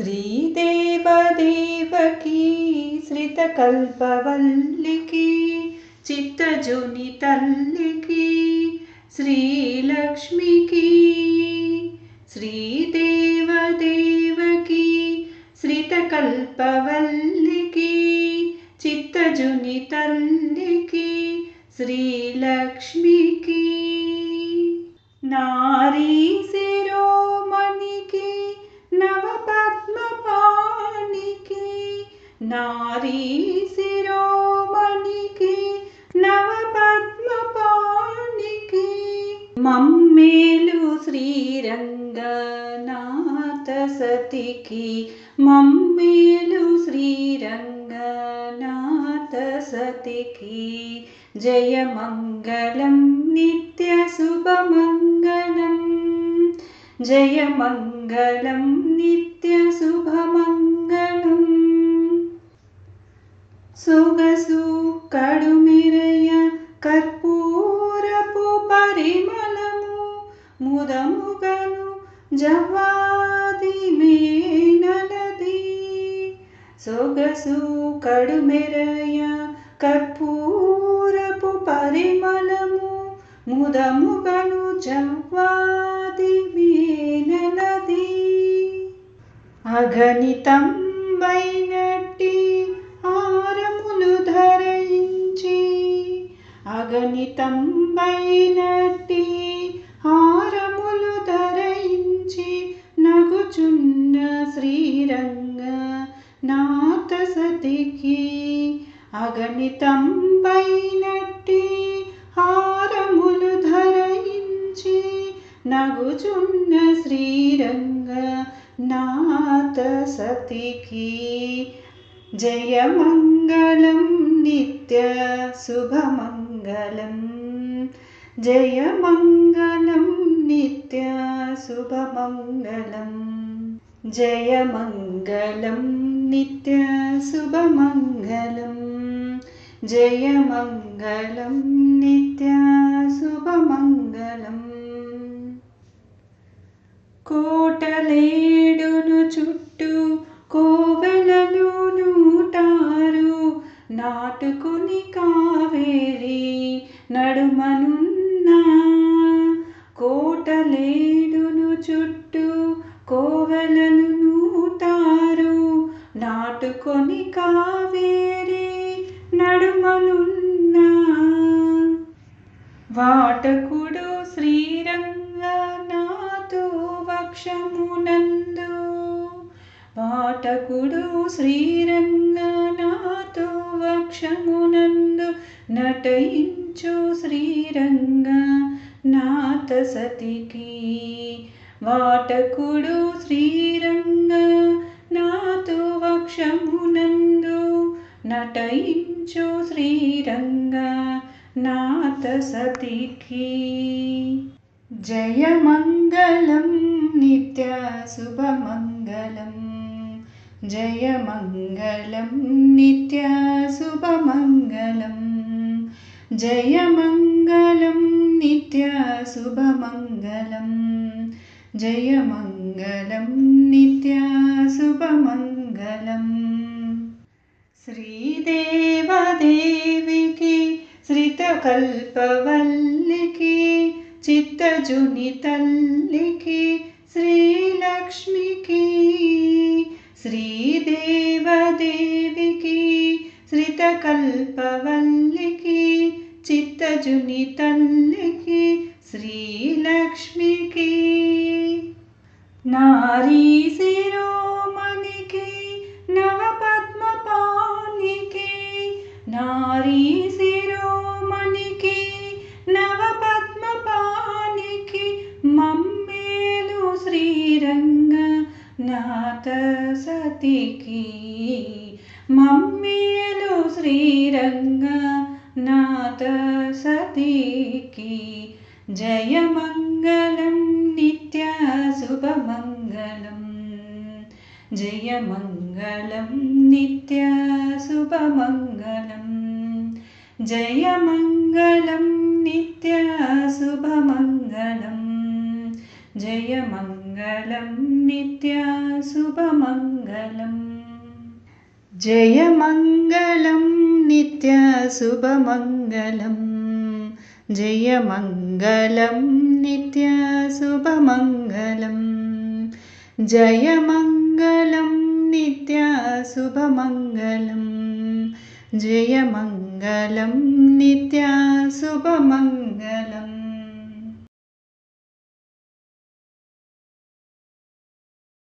श्रीदेवदेवकी श्रितकल्पवल्लिकी चित्तजुनि तल्लिकी श्रीलक्ष्मिकी श्रीदेवदेवकी श्रितकल्पवल्लिकी चित्तजुनि तल्लिकी श्रीलक्ष्मिकी। नारी नारी शिरोमणिकी नवपद्मपाणिकी। मम्मेलु श्रीरङ्गनाथ सतिकी मम्मेलु श्रीरङ्गनाथ सतिकी जयमङ्गलं नित्यशुभमङ्गलम् जयमङ्गलं नित्यशुभमङ्गलम् సొగసు కడుమిరయ కర్పూరపు పరిమళము ముదముగను జవాది नदी సొగసు కడుమిరయ కర్పూరపు పరిమళము ముదముగను జవాది नदी अगणितम् वैनटि అగణితంబైనట్టి హారములు ధరించి నగుచున్న శ్రీరంగ నాథ సతికి అగణితంబైనట్టి హారములు ధరించి నగుచున్న శ్రీరంగ నాథ సతికి जयमङ्गलं నిత్య शुभमङ्गलम् మంగళం జయ మంగళం నిత్య శుభమంగళం జయమంగళం నిత్య శుభమంగళం జయమంగళం నిత్య శుభమంగళం కోటలేడును చుట్టూ కోవెలలు నూటారు నాటుకుని కావేరి నడుమనున్న కోటలేడును చుట్టూ కోవెలలు నూటారు నాటుకొని కావేరి నడుమనున్న. వాటకుడు శ్రీరంగనాథు వక్షమునందు. వాటకుడు శ్రీరంగనాథు వక్షమునందు నటయించు శ్రీరంగ నాథ సతికి వాటకుడు శ్రీరంగ నాతు వక్షమునందు నటయించు శ్రీరంగ నాథ సతికి జయమంగళం నిత్య శుభమంగళం. जयमङ्गलं नित्याशुभमङ्गलं जयमङ्गलं नित्याशुभमङ्गलं जयमङ्गलं नित्याशुभमङ्गलम् श्रीदेवादेवकी श्रितकल्पवल्लिके चित्तजुनितल्लिके श्रीलक्ष्मिके। కల్పవల్లికి చిత్తజుని తల్లికి శ్రీలక్ష్మికి నారీ శిరోమణికి నవపద్మపానికి నారీ శిరోమణికి నవపద్మపానికి మమ్మేలు శ్రీరంగ నాథ సతికి మమ్మీ श्रीरङ्गनाथ ङ्गनाथसदीकी जयमङ्गलं नित्याशुभमङ्गलम् जयमङ्गलं नित्याशुभमङ्गलम् जय मङ्गलं नित्याशुभमङ्गलम् जय नित्याशुभमङ्गलम् जयमङ्गलं नित्याशुभमङ्गलं जयमङ्गलं नित्याशुभमङ्गलं जयमङ्गलं नित्याशुभमङ्गलं जयमङ्गलं नित्याशुभमङ्गलम्